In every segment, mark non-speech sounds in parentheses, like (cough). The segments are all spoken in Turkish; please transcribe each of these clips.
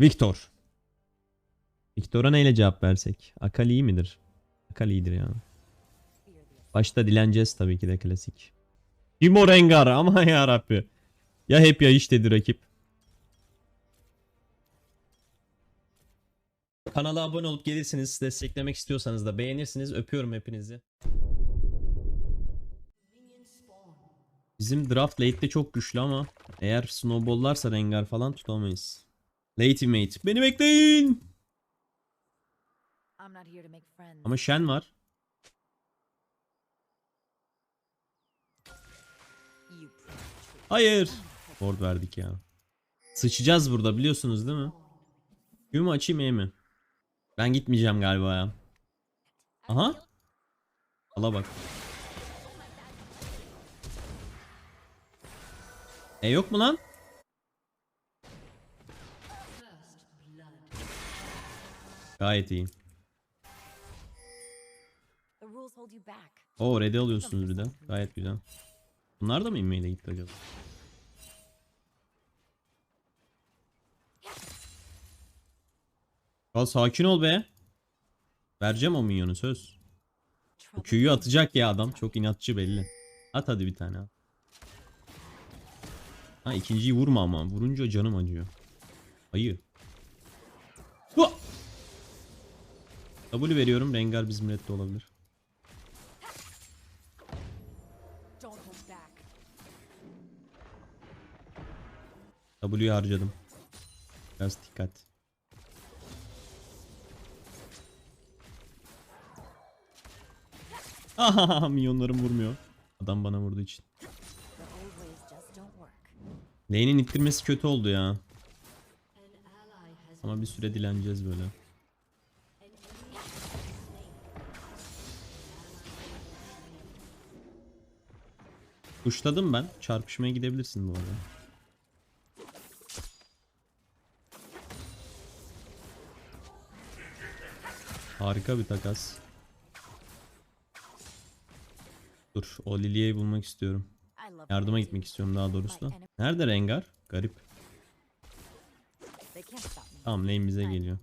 Victor. Victor'a neyle cevap versek? Akali iyi midir? Akali iyidir ya. Başta dileneceğiz tabii ki de klasik. Timo Rengar ama ya Rabbi. Ya hep ya hiç dedi rakip. Kanala abone olup gelirsiniz. Desteklemek istiyorsanız da beğenirsiniz. Öpüyorum hepinizi. Bizim draft late'de çok güçlü ama eğer snowball'larsa Rengar falan tutamayız. Late mate. Beni bekleyin. Ama Shen var. Hayır. Ward verdik ya. Sıçacağız burada biliyorsunuz değil mi? Q mu açayım E mi? Ben gitmeyeceğim galiba ya. Aha. Ala bak. E yok mu lan? Gayet iyi. Oo ready alıyorsunuz bir de. Gayet güzel. Bunlar da mı inmeyle gitti acaba? Ya sakin ol be. Vereceğim o minyonu söz. Trouble Q'yu atacak ya adam. Çok inatçı belli. At hadi bir tane at. Ha ikinciyi vurma ama. Vurunca canım acıyor. Ayı. Hua! W veriyorum. Rengar bizim redde olabilir. W'yu harcadım. Biraz dikkat. Ahaha (laughs) milyonlarım vurmuyor. Adam bana vurduğu için. Lane'in ittirmesi kötü oldu ya. Ama bir süre dileneceğiz böyle. Kuşladım ben. Çarpışmaya gidebilirsin bu arada. Harika bir takas. Dur, o Lilia'yı bulmak istiyorum. Yardıma gitmek istiyorum daha doğrusu. Nerede Rengar? Garip. Tamam lane bize geliyor.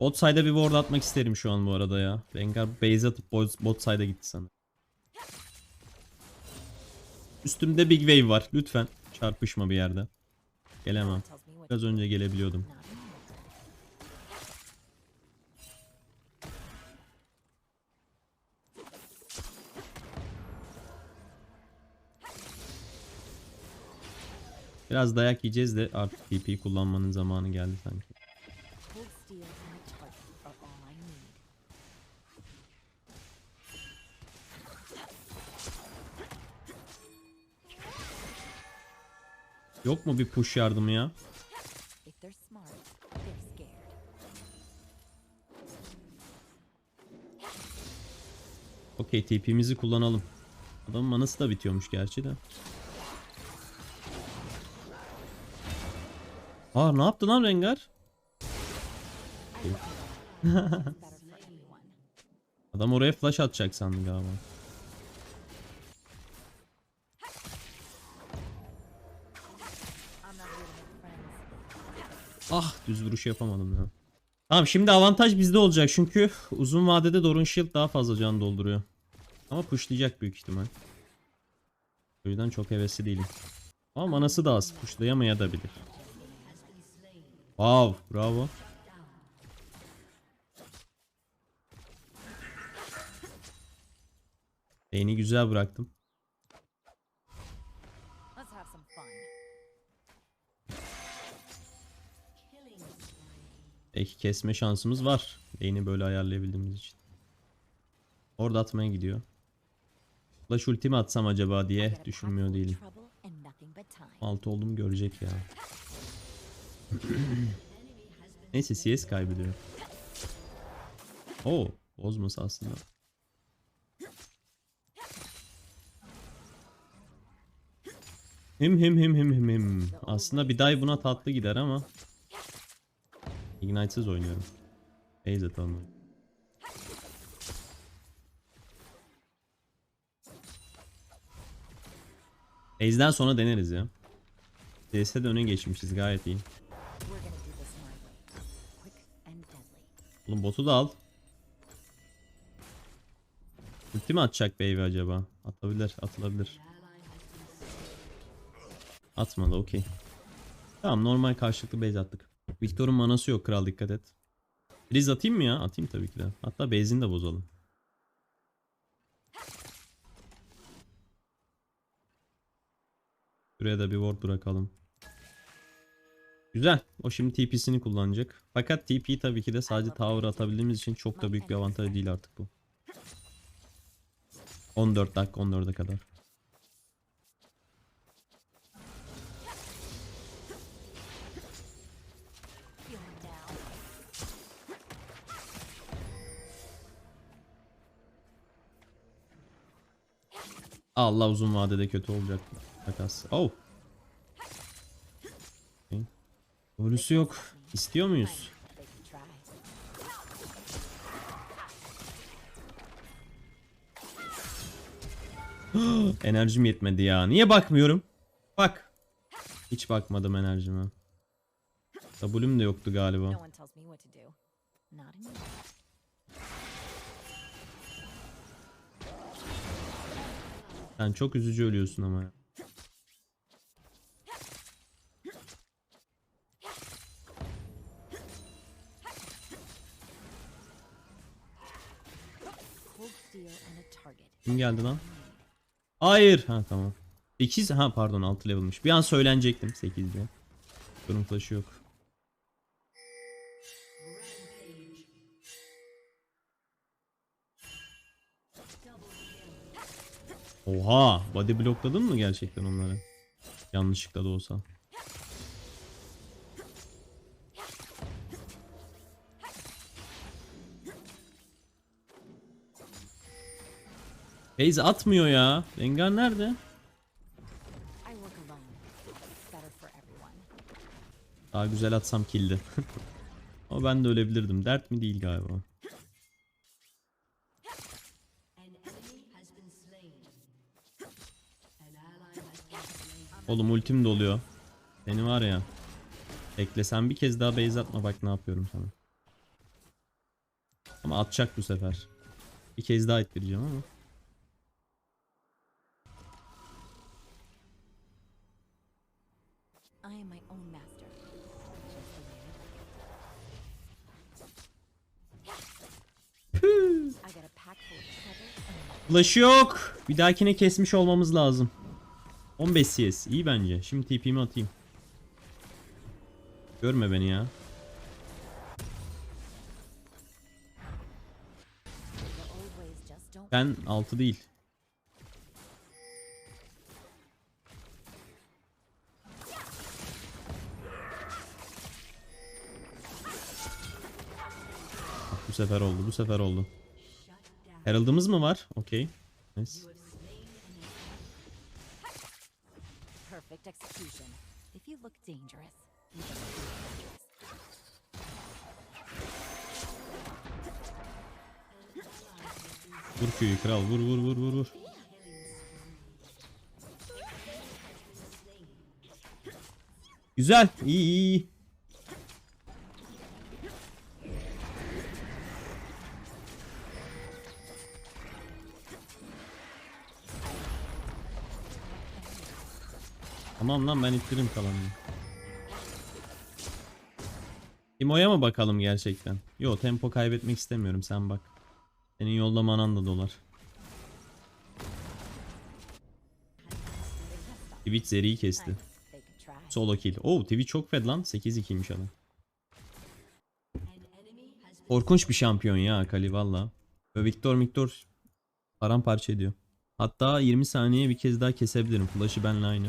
Bot side'a bir ward atmak isterim şu an bu arada ya. Rengar base atıp bot, side'a gitti sana. Üstümde big wave var. Lütfen çarpışma bir yerde. Gelemem. Biraz önce gelebiliyordum. Biraz dayak yiyeceğiz de artık TP'yi kullanmanın zamanı geldi sanki. Yok mu bir push yardımı ya? Okey TP'mizi kullanalım. Adamın manası da bitiyormuş gerçi de. Aa ne yaptı lan Rengar? Adam oraya flash atacak sandım galiba. Ah düz vuruş yapamadım ya. Tamam şimdi avantaj bizde olacak çünkü uzun vadede Dorun Shield daha fazla can dolduruyor. Ama pushlayacak büyük ihtimal. O yüzden çok hevesli değilim. Ama manası da az. Pushlayamayabilir. da bilir. Wow, bravo. Lane'i güzel bıraktım. Belki kesme şansımız var. Lane'i böyle ayarlayabildiğimiz için. Orada atmaya gidiyor. Flash ulti mi atsam acaba diye düşünmüyor değilim. Alt oldum görecek ya. (clears throat) Neyse CS kaybediyor. Oo, bozması aslında. Him him him him him him. Aslında bir dive buna tatlı gider ama Ignite'sız oynuyorum. Base atalım. Base'den sonra deneriz ya. CS'de de öne geçmişiz gayet iyi. Oğlum botu da al. Ulti mi atacak Baby acaba? Atabilir, atılabilir. Atmadı, okey. Tamam, normal karşılıklı base attık. Victor'un manası yok kral dikkat et. Riz atayım mı ya? Atayım tabii ki de. Hatta base'ini de bozalım. Şuraya da bir ward bırakalım. Güzel. O şimdi TP'sini kullanacak. Fakat TP tabii ki de sadece tower atabildiğimiz için çok da büyük bir avantaj değil artık bu. 14 dakika 14'e kadar. Allah uzun vadede kötü olacak takas. Oh. Okay. Yok. İstiyor muyuz? (gasps) Enerjim yetmedi ya. Niye bakmıyorum? Bak. Hiç bakmadım enerjime. W'm de yoktu galiba. Sen çok üzücü ölüyorsun ama. ya. Kim geldi lan? Hayır. Ha tamam. 8 ha pardon 6 level'mış. Bir an söylenecektim 8 diye. Durum flash'ı yok. Oha, body blokladın mı gerçekten onları? Yanlışlıkla da olsa. Base atmıyor ya. Rengar nerede? Daha güzel atsam killdi. (laughs) Ama ben de ölebilirdim. Dert mi değil galiba. Oğlum ultim doluyor. Seni var ya. Bekle sen bir kez daha base atma bak ne yapıyorum sana. Ama atacak bu sefer. Bir kez daha ettireceğim ama. Flash yok. Bir dahakine kesmiş olmamız lazım. 15 CS iyi bence. Şimdi TP'mi atayım. Görme beni ya. Ben 6 değil. Bu sefer oldu, bu sefer oldu. Herald'ımız mı var? Okey. Nice. Execution. If you look dangerous, you dangerous. Vur köyü kral, vur vur vur vur vur. Güzel, iyi iyi Tamam lan ben ittiririm kalanını. Timo'ya mı bakalım gerçekten? Yo tempo kaybetmek istemiyorum sen bak. Senin yolda manan da dolar. Twitch seriyi kesti. Solo kill. Oh Twitch çok fed lan. 8-2'ymiş adam. Korkunç bir şampiyon ya Akali valla. Victor Victor paramparça ediyor. Hatta 20 saniye bir kez daha kesebilirim. Flash'ı benle aynı.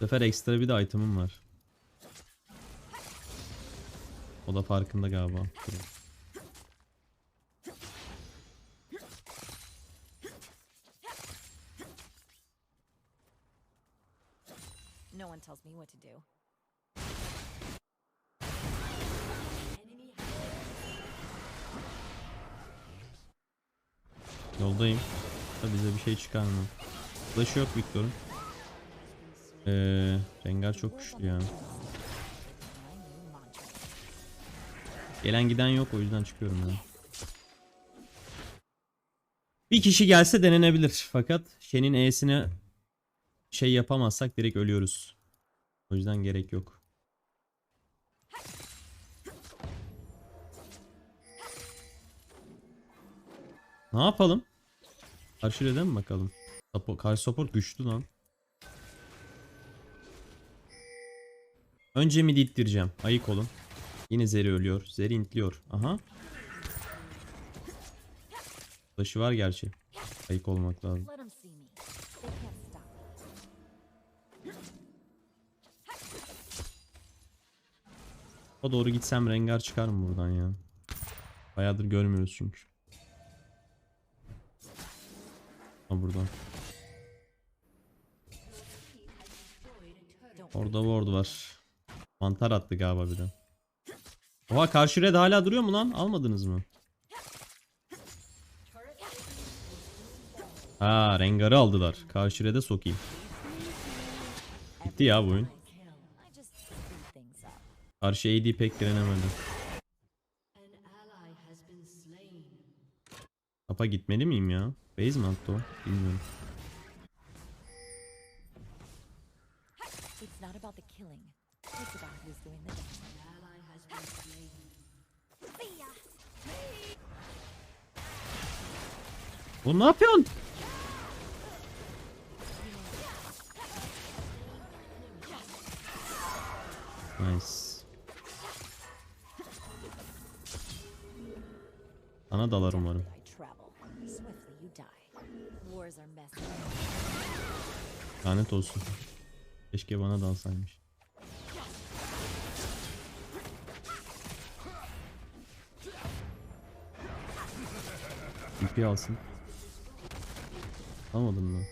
Bu sefer ekstra bir de item'ım var. O da farkında galiba. No one tells me what to do. Yoldayım. Da bize bir şey çıkar mı? Flash yok Victor'un. Eee Rengar çok güçlü ya. Gelen giden yok o yüzden çıkıyorum yani. Bir kişi gelse denenebilir. Fakat Shen'in E'sine şey yapamazsak direkt ölüyoruz. O yüzden gerek yok. Ne yapalım? Karşı mi bakalım? Karşı support güçlü lan. Önce mid ittireceğim. Ayık olun. Yine Zeri ölüyor. Zeri intliyor. Aha. Taşı var gerçi. Ayık olmak lazım. O doğru gitsem Rengar çıkar mı buradan ya? Bayağıdır görmüyoruz çünkü. Ha buradan. Orada ward var. Mantar attı galiba bir de. Oha karşı red hala duruyor mu lan? Almadınız mı? Ha Rengar'ı aldılar. Karşı red'e sokayım. Bitti ya bu oyun. Karşı AD pek direnemedi. Tapa gitmeli miyim ya? Base mi attı o? Bilmiyorum. It's not about the killing. It's about who's doing the damage. See ya. Oğlum ne yapıyorsun? Nice. Sana dalar umarım. Lanet olsun. Keşke bana dalsaymış. İpi alsın. Almadın mı?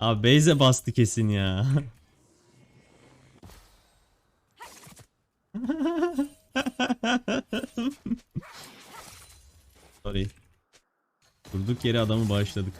Abi Beyze bastı kesin ya. (laughs) Sorry. Durduk yere adamı bağışladık.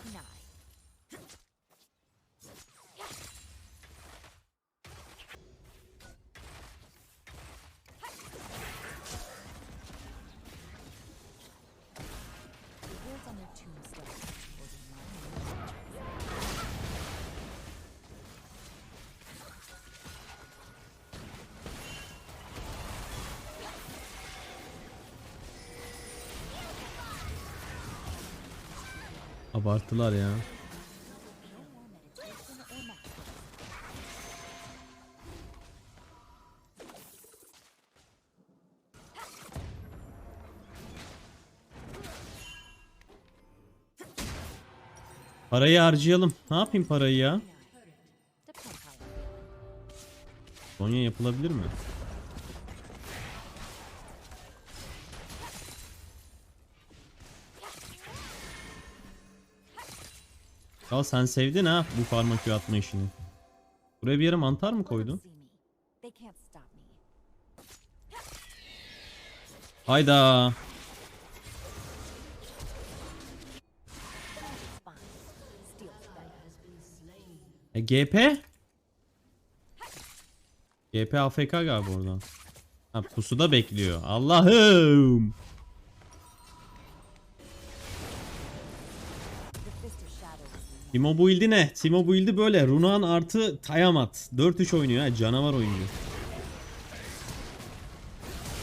Abarttılar ya. Parayı harcayalım. Ne yapayım parayı ya? Sonya yapılabilir mi? Ya sen sevdin ha bu farmakü atma işini. Buraya bir yere mantar mı koydun? Hayda. E, GP? GP AFK galiba oradan. Ha pusuda bekliyor. Allah'ım. Timo build'i ne? Timo build'i böyle. Runan artı Tayamat. 4-3 oynuyor ha. Canavar oyuncu.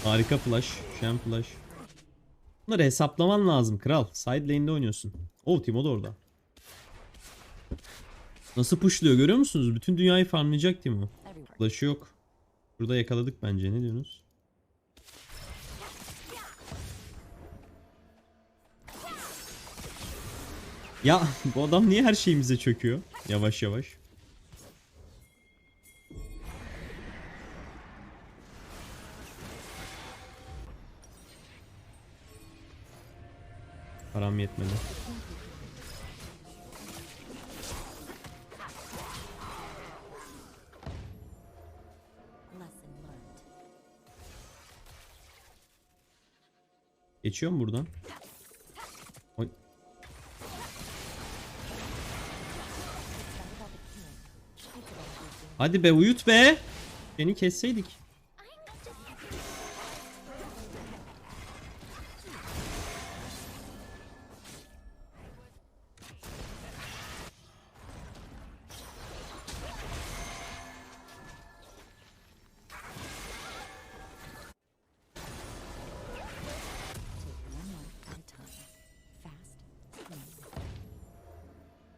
Harika flash. Shen flash. Bunları hesaplaman lazım kral. Side lane'de oynuyorsun. Oh Timo da orada. Nasıl pushluyor görüyor musunuz? Bütün dünyayı farmlayacak Timo. Flash'ı yok. Burada yakaladık bence. Ne diyorsunuz? Ya (laughs) bu adam niye her şeyimize çöküyor? Yavaş yavaş. Param yetmedi. Geçiyor mu buradan? Hadi be uyut be. Beni kesseydik.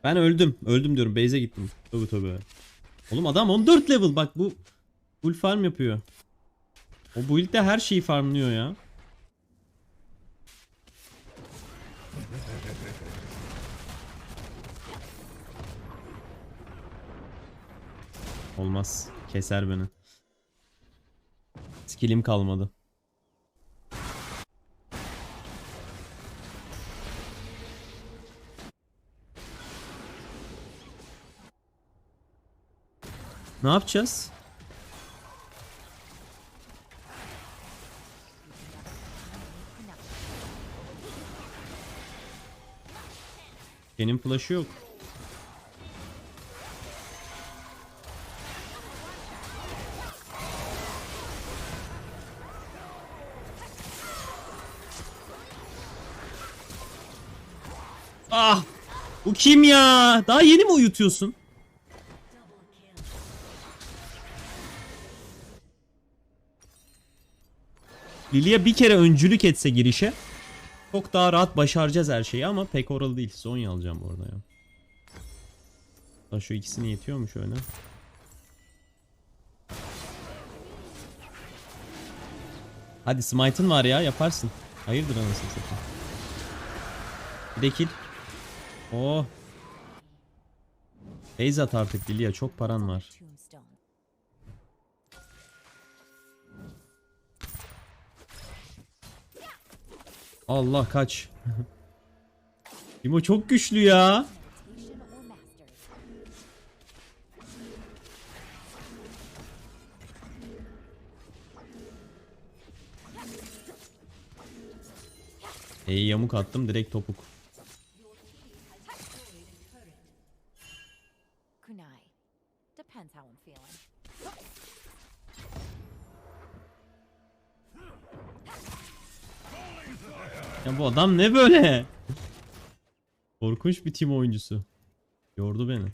Ben öldüm. Öldüm diyorum. Base'e gittim. Tabi tabi. Oğlum adam 14 level. Bak bu full farm yapıyor. O build'de her şeyi farmlıyor ya. Olmaz. Keser beni. Skill'im kalmadı. Ne yapacağız? Benim flash'ı yok. Ah! Bu kim ya? Daha yeni mi uyutuyorsun? Lilia bir kere öncülük etse girişe çok daha rahat başaracağız her şeyi ama pek oralı değil. Zonya alacağım bu arada ya. Lan şu ikisini yetiyor mu şöyle? Hadi smite'ın var ya yaparsın. Hayırdır anasını satayım. Bir de kill. Oh. Base at artık Lilia çok paran var. Allah kaç. Timo çok güçlü ya. İyi yamuk attım direkt topuk. Adam ne böyle? Korkunç bir tim oyuncusu. Yordu beni.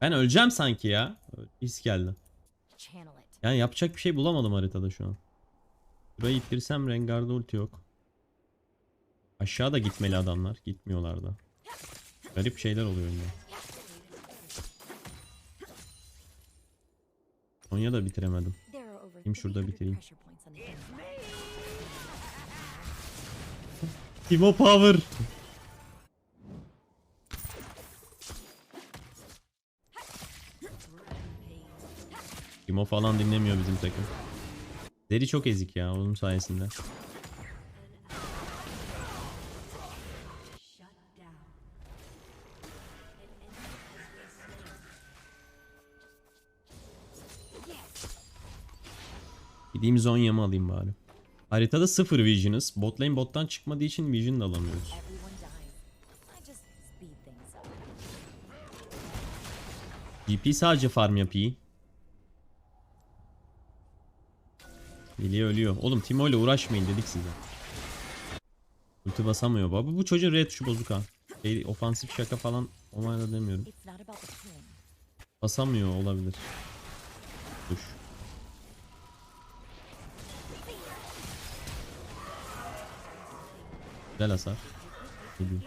Ben öleceğim sanki ya. His geldi. Yani yapacak bir şey bulamadım haritada şu an. Burayı ittirsem Rengar'da ulti yok. Aşağıda gitmeli adamlar. Gitmiyorlar da. Garip şeyler oluyor yine. Sonya da bitiremedim. Kim şurada 300 bitireyim. Timo Power. Timo falan dinlemiyor bizim takım. Deri çok ezik ya onun sayesinde. Gideyim Zonya'mı alayım bari. Haritada sıfır Vision'ız. Bot bottan çıkmadığı için Vision da alamıyoruz. GP sadece farm yapıyor. Lili ölüyor. Oğlum Timo ile uğraşmayın dedik size. Ulti basamıyor. Baba bu çocuğun red tuşu bozuk ha. Şey, ofansif şaka falan onayla demiyorum. Basamıyor olabilir. Güzel hasar. Geliyor.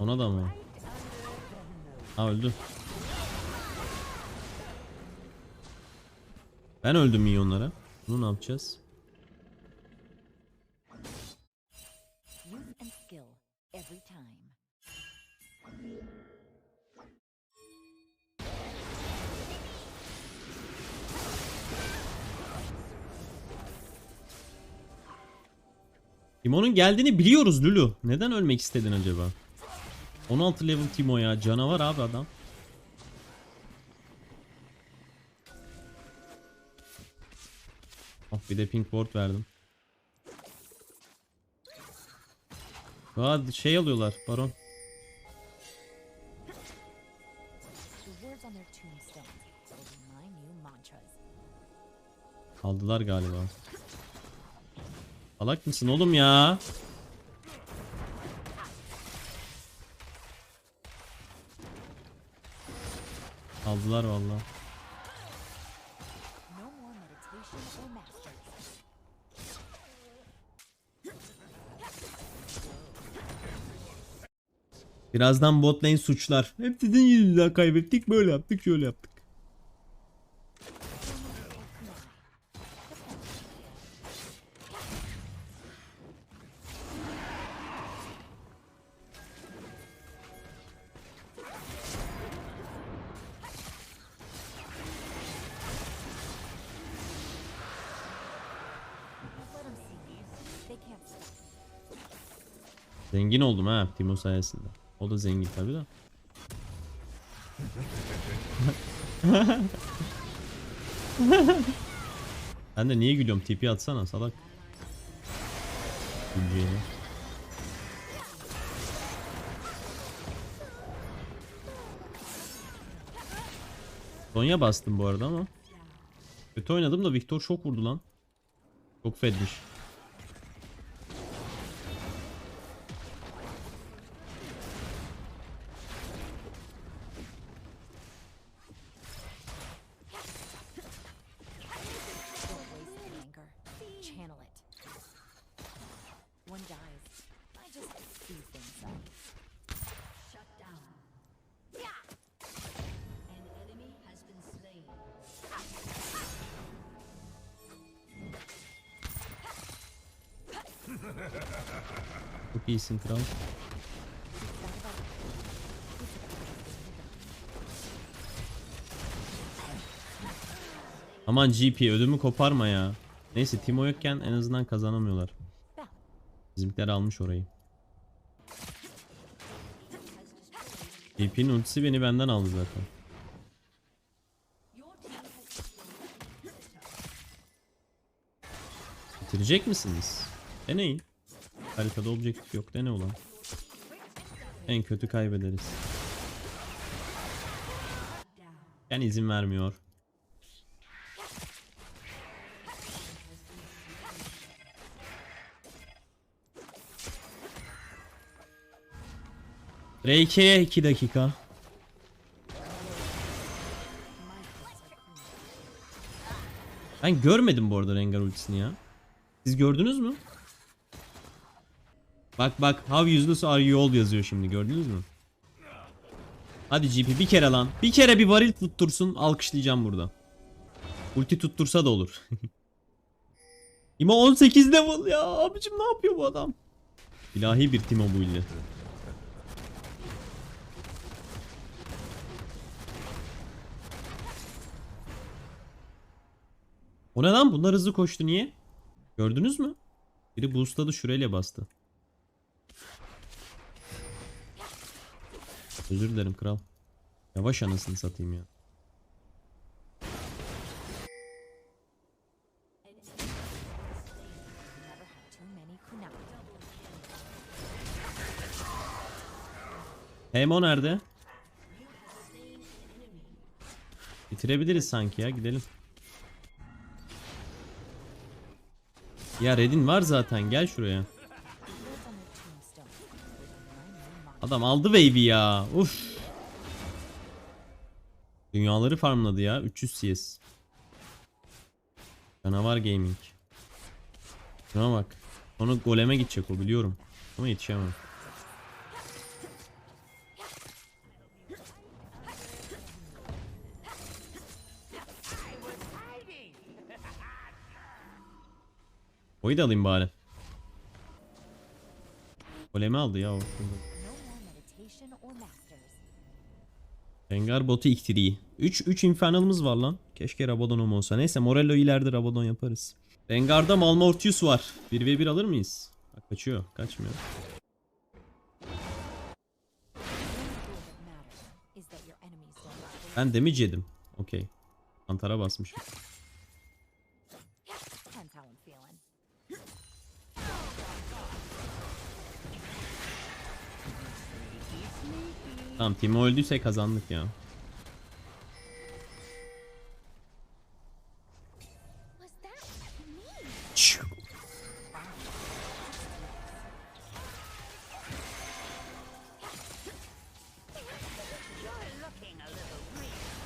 Ona da mı? Ha öldü. Ben öldüm minyonlara. Bunu ne yapacağız? Timon'un geldiğini biliyoruz Lulu. Neden ölmek istedin acaba? 16 level Timo ya. Canavar abi adam. Oh bir de pink ward verdim. Aa şey alıyorlar baron. The words Salak mısın oğlum ya? Aldılar valla. Birazdan bot suçlar. Hep sizin yüzünden kaybettik böyle yaptık şöyle yaptık. Oldum ha Timo sayesinde. O da zengin tabi de. (laughs) Sen de niye gülüyorum? Tipi atsana salak. Güleceğini. Sonya bastım bu arada ama. Kötü oynadım da Victor çok vurdu lan. Çok fedmiş. Çok iyisin kral. Aman GP ödümü koparma ya. Neyse Timo yokken en azından kazanamıyorlar. Bizimkiler almış orayı. GP'nin ultisi beni benden aldı zaten. Bitirecek misiniz? Deneyin. Haritada objektif yok dene ulan. En kötü kaybederiz. Yani izin vermiyor. RK'ye 2 dakika. Ben görmedim bu arada Rengar ultisini ya. Siz gördünüz mü? Bak bak how useless are you all yazıyor şimdi gördünüz mü? Hadi GP bir kere lan. Bir kere bir varil tuttursun alkışlayacağım burada. Ulti tuttursa da olur. (laughs) İma 18 level ya abicim ne yapıyor bu adam? İlahi bir Timo bu illi. O ne lan bunlar hızlı koştu niye? Gördünüz mü? Biri boostladı şurayla bastı. Özür dilerim kral. Yavaş anasını satayım ya. Hemo nerede? Bitirebiliriz sanki ya gidelim. Ya Red'in var zaten gel şuraya. Adam aldı wave'i ya. Uf. Dünyaları farmladı ya. 300 CS. Canavar Gaming. Şuna bak. Onu goleme gidecek o biliyorum. Ama yetişemem. Oyu da alayım bari. Golemi aldı ya o. Rengar botu iktiriği. 3 3 infernalımız var lan. Keşke Rabadon'um olsa. Neyse Morello ileride Rabadon yaparız. Rengar'da Malmortius var. 1v1 alır mıyız? Bak, kaçıyor. Kaçmıyor. Ben damage yedim. Okey. Antara basmışım. Tamam Timo öldüyse kazandık ya.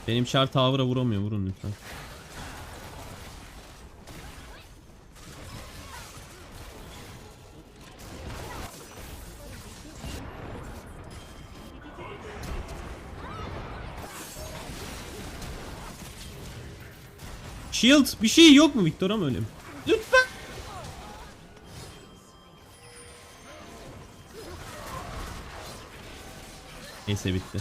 Benim şar tower'a vuramıyor vurun lütfen. Shield bir şey yok mu Victor'a mı öyle mi? Lütfen. Neyse bitti.